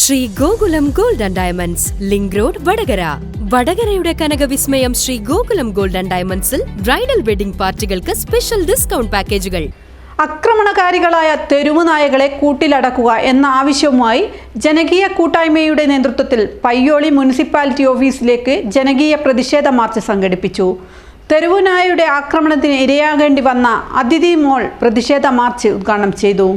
Shri Gokulam gold and diamonds link road Vadakara. വടകരയുടെ കനകവിസ്മയം Shri Gokulam gold and ഡയമണ്ട്സിൽ bridal wedding പാർട്ടികൾക്ക് special discount പാക്കേജുകൾ ആക്രമണകാരികളായ തെരുവു നായകളെ കൂട്ടിലടക്കുക എന്ന ആവശ്യവുമായി ജനകീയ കൂട്ടായ്മയുടെ നേതൃത്വത്തിൽ പയ്യോളി മുനിസിപ്പാലിറ്റി ഓഫീസിലേക്ക് ജനകീയ പ്രതിഷേധ മാർച്ച് സംഘടിപ്പിച്ചു. തെരുവുനായയുടെ ആക്രമണത്തിന് ഇരയാകേണ്ടി വന്ന അതിഥി മോൾ പ്രതിഷേധ മാർച്ച് ഉദ്ഘാടനം ചെയ്തു.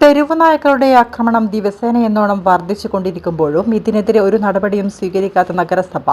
തെരുവുനായകളുടെ ആക്രമണം ദിവസേന എന്നോണം വർദ്ധിച്ചുകൊണ്ടിരിക്കുമ്പോഴും ഇതിനെതിരെ ഒരു നടപടിയും സ്വീകരിക്കാത്ത നഗരസഭ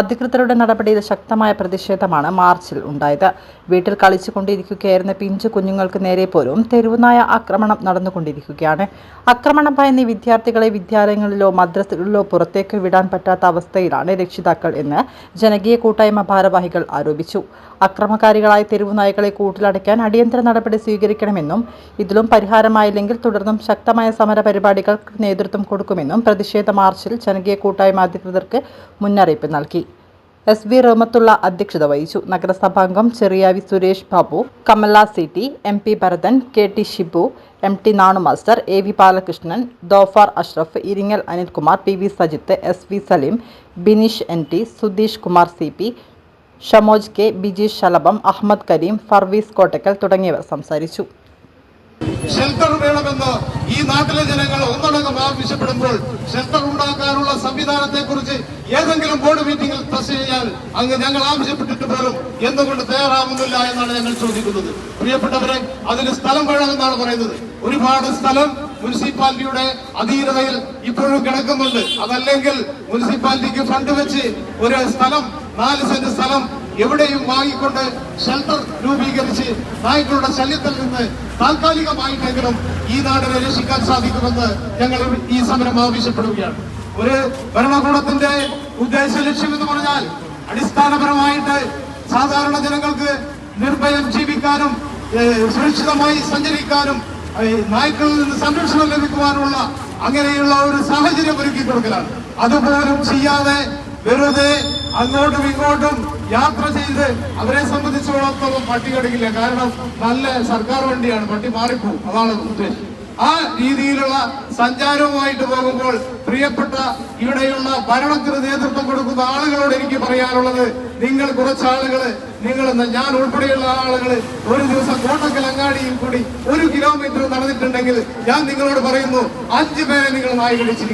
അധികൃതരുടെ നടപടിയിൽ ശക്തമായ പ്രതിഷേധമാണ് മാർച്ചിൽ ഉണ്ടായത്. വീട്ടിൽ കളിച്ചുകൊണ്ടിരിക്കുകയായിരുന്ന പിഞ്ചു കുഞ്ഞുങ്ങൾക്ക് നേരെ പോലും തെരുവുനായ ആക്രമണം നടന്നുകൊണ്ടിരിക്കുകയാണ്. ആക്രമണം ഭയന്ന് വിദ്യാർത്ഥികളെ വിദ്യാലയങ്ങളിലോ മദ്രസകളിലോ പുറത്തേക്ക് വിടാൻ പറ്റാത്ത അവസ്ഥയിലാണ് രക്ഷിതാക്കൾ എന്ന് ജനകീയ കൂട്ടായ്മ ഭാരവാഹികൾ ആരോപിച്ചു. അക്രമകാരികളായ തെരുവുനായകളെ കൂട്ടിലടയ്ക്കാൻ അടിയന്തര നടപടി സ്വീകരിക്കണമെന്നും ഇതിലും പരിഹാരമായില്ലെങ്കിൽ തുടർന്നും ശക്തമായ സമര പരിപാടികൾക്ക് നേതൃത്വം കൊടുക്കുമെന്നും പ്രതിഷേധ മാർച്ചിൽ ജനകീയ കൂട്ടായ്മ അധികൃതർക്ക് മുന്നറിയിപ്പ് നൽകി. എസ് വി റഹ്മത്തുള്ള അധ്യക്ഷത വഹിച്ചു. നഗരസഭാംഗം ചെറിയാവി Suresh Babu Kamala C T M P Bharathan K T Shibu M T Nanu master A V Balakrishnan Dhofar Ashraf Iringal Anilkumar P V Sajith S V Salim Bineesh N T Sudheesh Kumar C P Shamoj K Biji ശലഭം Ahmed Kareem Farvees Kottakkal തുടങ്ങിയവർ സംസാരിച്ചു. Shelter വേണമെന്ന് ഈ നാട്ടിലെ ജനങ്ങൾ ഒന്നടങ്കം ആവശ്യപ്പെടുമ്പോൾ shelter ഉണ്ടാക്കാനുള്ള സംവിധാനത്തെ കുറിച്ച് ഏതെങ്കിലും ബോർഡ് മീറ്റിംഗിൽ ചർച്ച ചെയ്യാൻ അങ്ങ് ഞങ്ങൾ ആവശ്യപ്പെട്ടിട്ട് പോലും എന്തുകൊണ്ട് തയ്യാറാവുന്നില്ല എന്നാണ് ഞങ്ങൾ ചോദിക്കുന്നത്. പ്രിയപ്പെട്ടവരെ അതിന് സ്ഥലം വേണമെന്നാണ് പറയുന്നത്. ഒരുപാട് സ്ഥലം മുനിസിപ്പാലിറ്റിയുടെ അധീനതയിൽ ഇപ്പോഴും കിടക്കുന്നുണ്ട്. അതല്ലെങ്കിൽ മുനിസിപ്പാലിറ്റിക്ക് ഫണ്ട് വെച്ച് ഒരു സ്ഥലം നാല് സെന്റ് സ്ഥലം എവിടെയും വാങ്ങിക്കൊണ്ട് ഷെൽട്ടർ രൂപീകരിച്ച് നായ്ക്കളുടെ ശല്യത്തിൽ നിന്ന് താൽക്കാലികമായിട്ടെങ്കിലും ഈ നാടിനെ രക്ഷിക്കാൻ സാധിക്കുമെന്ന് ഞങ്ങൾ ഈ സമരം ആവശ്യപ്പെടുകയാണ്. ഒരു ഭരണകൂടത്തിന്റെ ഉദ്ദേശ ലക്ഷ്യം എന്ന് പറഞ്ഞാൽ അടിസ്ഥാനപരമായിട്ട് സാധാരണ ജനങ്ങൾക്ക് നിർഭയം ജീവിക്കാനും സുരക്ഷിതമായി സഞ്ചരിക്കാനും നായ്ക്കളിൽ നിന്ന് സംരക്ഷണം ലഭിക്കുവാനുള്ള അങ്ങനെയുള്ള ഒരു സാഹചര്യം ഒരുക്കി കൊടുക്കലാണ് അതുപോലും ചെയ്യാതെ വെറുതെ അങ്ങോട്ടും ഇങ്ങോട്ടും യാത്ര ചെയ്ത് അവരെ സംബന്ധിച്ചിടത്തോളം പട്ടി കടിക്കില്ല. കാരണം നല്ല സർക്കാർ വണ്ടിയാണ്. പട്ടി മാറിപ്പോകും അതാണ് ഉദ്ദേശം. ആ രീതിയിലുള്ള സഞ്ചാരവുമായിട്ട് പോകുമ്പോൾ പ്രിയപ്പെട്ട ഇവിടെയുള്ള ഭരണത്തിന് നേതൃത്വം കൊടുക്കുന്ന ആളുകളോട് എനിക്ക് പറയാനുള്ളത് നിങ്ങൾ കുറച്ച് ആളുകൾ നിങ്ങൾ ഞാൻ ഉൾപ്പെടെയുള്ള ആളുകൾ ഒരു ദിവസം കോട്ടക്കൽ അങ്ങാടിയിൽ കൂടി ഒരു കിലോമീറ്റർ നടന്നിട്ടുണ്ടെങ്കിൽ ഞാൻ നിങ്ങളോട് പറയുന്നു അഞ്ചു പേരെ നിങ്ങൾ നായി